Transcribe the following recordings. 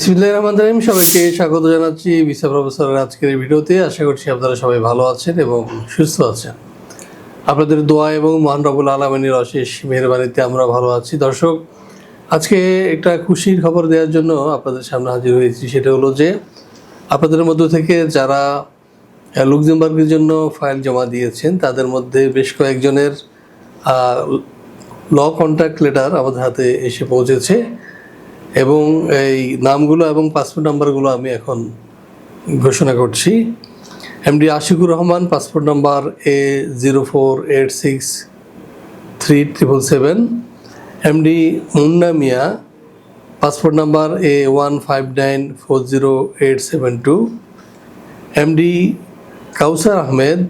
বিসমিল্লাহির রহমানির রহিম। সবাইকে স্বাগত জানাচ্ছি ভিসা প্রফেসরের আজকের ভিডিওতে। আশা করছি আপনারা সবাই ভালো আছেন এবং সুস্থ আছেন। আপনাদের দোয়া এবং মহান রবুল আলমিনের অশেষ মেহরবানিতে আমরা ভালো আছি। দর্শক আজকে একটা খুশির খবর দেওয়ার জন্য আপনাদের সামনে হাজির হয়েছি। সেটা হলো যে আপনাদের মধ্য থেকে যারা আহ, লুক্সেমবার্গের জন্য ফাইল জমা দিয়েছেন তাদের মধ্যে বেশ কয়েকজনের ল কন্ট্যাক্ট লেটার আমাদের হাতে এসে পৌঁছেছে। এবং এই নামগুলো এবং পাসপোর্ট নাম্বারগুলো আমি এখন ঘোষণা করছি। MD Ashikur Rahman passport number A zero four eight six three triple seven MD Munna Mia passport number A one five nine four zero eight seven two MD Kawsar Ahmed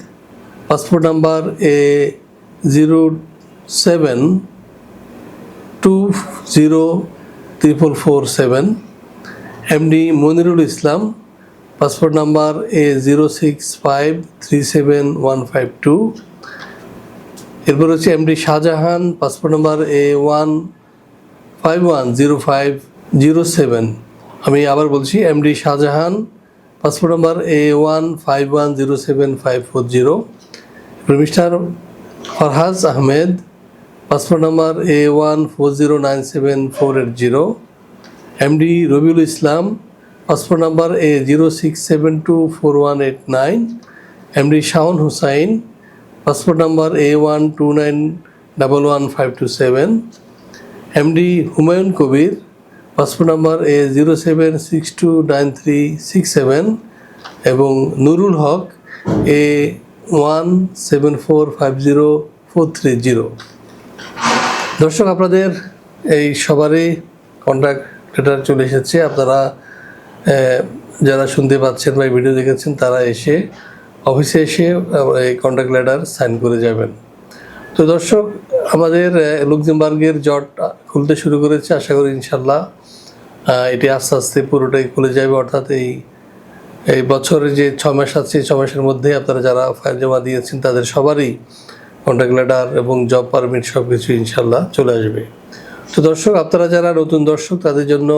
passport number A zero seven two zero triple four seven MD Monirul Islam passport number A zero six five three seven one five two এরপর হচ্ছে MD Shahjahan passport number A one five one zero five zero seven আমি আবার বলছি MD Shahjahan passport number A one five one zero seven five four zero mister Farhaj Ahmed passport number A one four zero nine seven four eight zero MD Rabiul Islam, passport number A zero six seven two four one eight nine MD Shaon Hussain, passport number A one two nine double one five two seven MD Humayun Kabir, passport number A zero seven six two nine three six seven এবং Nurul Haque A one seven four five zero four three zero দর্শক, আপনাদের এই সবারই contact letter চলে এসেছে। আপনারা যারা শুনতে পাচ্ছেন বা ভিডিও দেখেছেন, তারা এসে অফিসে এসে এই কন্ট্যাক্ট লেটার সাইন করে যাবেন। তো দর্শক, আমাদের লুক্সেমবার্গের জট খুলতে শুরু করেছে। আশা করি ইনশাল্লাহ এটি আস্তে আস্তে পুরোটাই খুলে যাবে। অর্থাৎ এই এই বছরে যে ছ মাস আছে ছ মাসের মধ্যে আপনারা যারা ফাইল জমা দিয়েছেন, তাদের সবারই কন্ট্যাক্ট লেটার এবং জব পারমিট সব কিছু ইনশাল্লাহ চলে আসবে। তো দর্শক, আপনারা যারা নতুন দর্শক, তাদের জন্য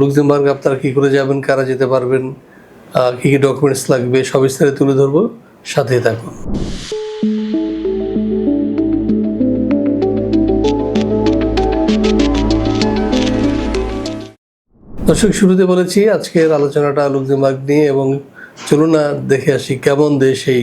লুক্সেমবার্গ আপনারা কী করে যাবেন, কারা যেতে পারবেন কী কী ডকুমেন্টস লাগবে, সব বিস্তারে তুলে ধরবো। সাথে থাকুন। দর্শক, শুরুতে বলেছি, আজকের আলোচনাটা লুক্সেমবার্গ নিয়ে এবং চলুন না দেখে আসি কেমন দেশ এই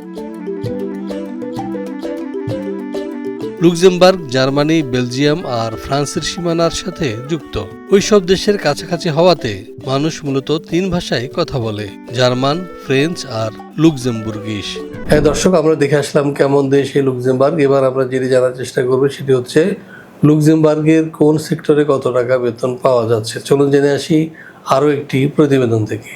Luxembourg, Germany, Belgium আর ফ্রান্সের সীমানার সাথে যুক্ত। ওইসব দেশের কাছাকাছি হওয়াতে মানুষ মূলত তিন ভাষায় কথা বলে, জার্মান, ফ্রেঞ্চ আর লুক্সেমবুর্গিশ। হ্যাঁ দর্শক, আমরা দেখে আসলাম কেমন দেশ এই লুক্সেমবার্গ। এবার আমরা যেটি জানার চেষ্টা করব, সেটি হচ্ছে লুক্সেমবার্গের কোন সেক্টরে কত টাকা বেতন পাওয়া যাচ্ছে। চলুন জেনে আসি আরও একটি প্রতিবেদন থেকে।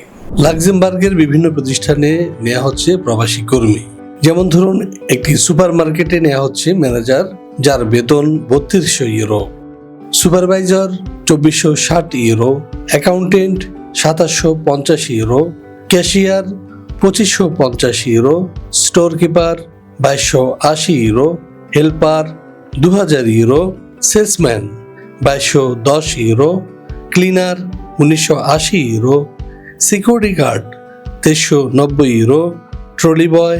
লাক্সেমবার্গের বিভিন্ন প্রতিষ্ঠানে নেওয়া হচ্ছে প্রবাসী কর্মী। যেমন ধরুন, একটি সুপার মার্কেটে নেওয়া হচ্ছে ম্যানেজার, যার বেতন বত্রিশশো ইউরো। সুপারভাইজার, চব্বিশশো ষাট ইউরো। অ্যাকাউন্টেন্ট, সাতাশশো পঞ্চাশ ইউরো। ক্যাশিয়ার, পঁচিশশো পঞ্চাশ ইউরো। স্টোর কিপার বাইশশো আশি ইউরো। হেল্পার দু হাজার ইউরো। সেলসম্যান, বাইশশো দশ ইউরো। ক্লিনার, উনিশশো আশি ইউরো। সিকিউরিটি গার্ড, তেইশশো নব্বই ইউরো। ট্রলি বয়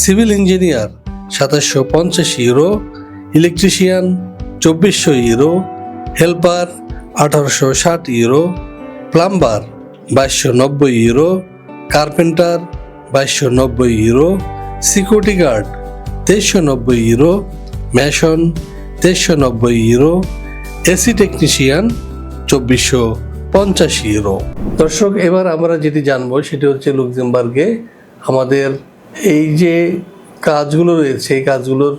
সিভিল ইঞ্জিনিয়ার, সাতাশশো পঞ্চাশ ইউরো, ইলেকট্রিশিয়ান, চব্বিশশো ইউরো, হেল্পার, আঠারোশো ষাট ইউরো, প্লাম্বার, বাইশশো নব্বই ইউরো, কার্পেন্টার, বাইশশো নব্বই ইউরো, সিকিউরিটি গার্ড, তেইশশো নব্বই ইউরো ম্যাশন তেইশশো নব্বই ইউরো, এসি টেকনিশিয়ান, চব্বিশশো পঞ্চাশ ইউরো। দর্শক, এবার আমরা যেটি জানব সেটি হচ্ছে লুক্সেমবার্গে আমাদের এই যে কাজগুলো রয়েছে, এই কাজগুলোর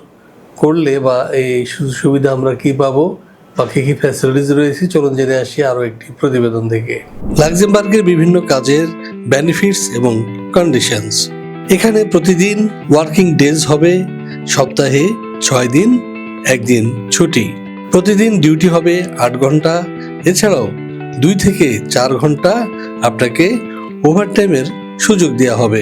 করলে বা এই সুবিধা আমরা কি পাবো বা কী কী ফ্যাসিলিটিস রয়েছে, চলুন জেনে আসি আরও একটি প্রতিবেদন থেকে। লাক্সেমবার্গের বিভিন্ন কাজের বেনিফিটস এবং কন্ডিশনস এখানে প্রতিদিন ওয়ার্কিং ডেজ হবে, সপ্তাহে ছয় দিন, একদিন ছুটি। প্রতিদিন ডিউটি হবে আট ঘণ্টা, এছাড়াও দুই থেকে চার ঘণ্টা আপনাকে ওভারটাইমের সুযোগ দেওয়া হবে।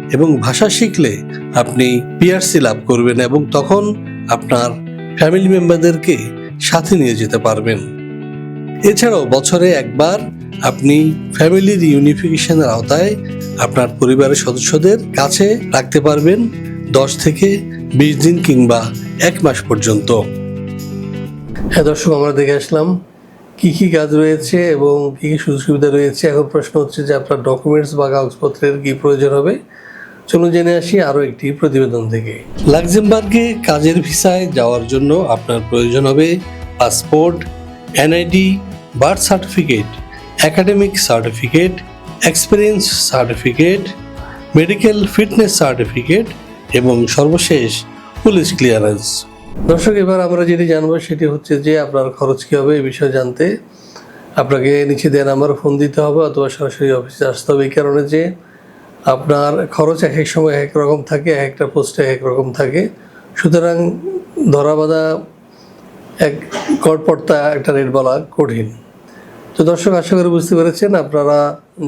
এবং ভাষা শিখলে আপনি পিআরসি লাভ করবেন এবং তখন আপনার ফ্যামিলি মেম্বারদেরকে সাথে নিয়ে যেতে পারবেন। এছাড়াও বছরে একবার আপনি ফ্যামিলির ইউনিফিকেশনের আওতায় আপনার পরিবারের সদস্যদের কাছে রাখতে পারবেন দশ থেকে বিশ দিন কিংবা এক মাস পর্যন্ত। হ্যাঁ দর্শক, আমরা দেখে আসলাম কি কি কাজ রয়েছে এবং কি কি সুযোগ সুবিধা রয়েছে। এখন প্রশ্ন হচ্ছে যে আপনার ডকুমেন্টস বা কাগজপত্রের কি প্রয়োজন হবে? চলুন জেনে আসি আরও একটি প্রতিবেদন থেকে। লাক্সেমবার্গে কাজের ভিসায় যাওয়ার জন্য আপনার প্রয়োজন হবে passport, NID, birth certificate, academic certificate, experience certificate, medical fitness certificate এবং সর্বশেষ পুলিশ ক্লিয়ারেন্স। দর্শক, এবার আমরা যেটি জানব সেটি হচ্ছে যে আপনার খরচ কী হবে এই বিষয়ে জানতে। আপনাকে নিচে দেওয়া নাম্বার ফোন দিতে হবে অথবা সরাসরি অফিসে আসতে হবে এই কারণে যে আপনার খরচ এক এক সময় এক রকম থাকে, এক একটা পোস্টে এক রকম থাকে। সুতরাং ধরা বাঁধা এক গড়পড়তা একটা রেট বলা কঠিন। তো দর্শক, আশা করি বুঝতে পেরেছেন, আপনারা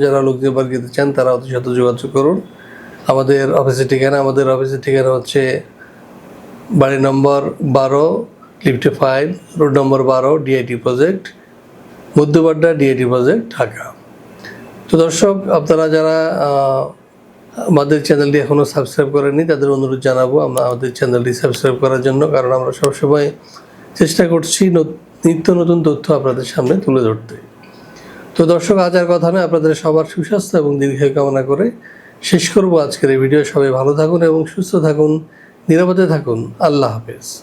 যারা লোকজনবার যেতে চান, তারা অতি সাথে যোগাযোগ করুন। আমাদের অফিসের ঠিকানা, আমাদের অফিসের ঠিকানা হচ্ছে বাড়ি নম্বর বারো, লিফটে ফাইভ রোড নম্বর বারো DIT project Madhyabadda DIT project Dhaka. তো দর্শক, আপনারা যারা আমাদের চ্যানেলটি এখনও সাবস্ক্রাইব করেনি তাদের অনুরোধ জানাব আমরা আমাদের চ্যানেলটি সাবস্ক্রাইব করার জন্য, কারণ আমরা সবসময় চেষ্টা করছি নত- নিত্য নতুন তথ্য আপনাদের সামনে তুলে ধরতে। তো দর্শক, আজ আর কথা নয়, আপনাদের সবার সুস্বাস্থ্য এবং দীর্ঘায়ু কামনা করে শেষ করব আজকের এই ভিডিও। সবাই ভালো থাকুন এবং সুস্থ থাকুন, নিরাপদে থাকুন। আল্লাহ হাফেজ।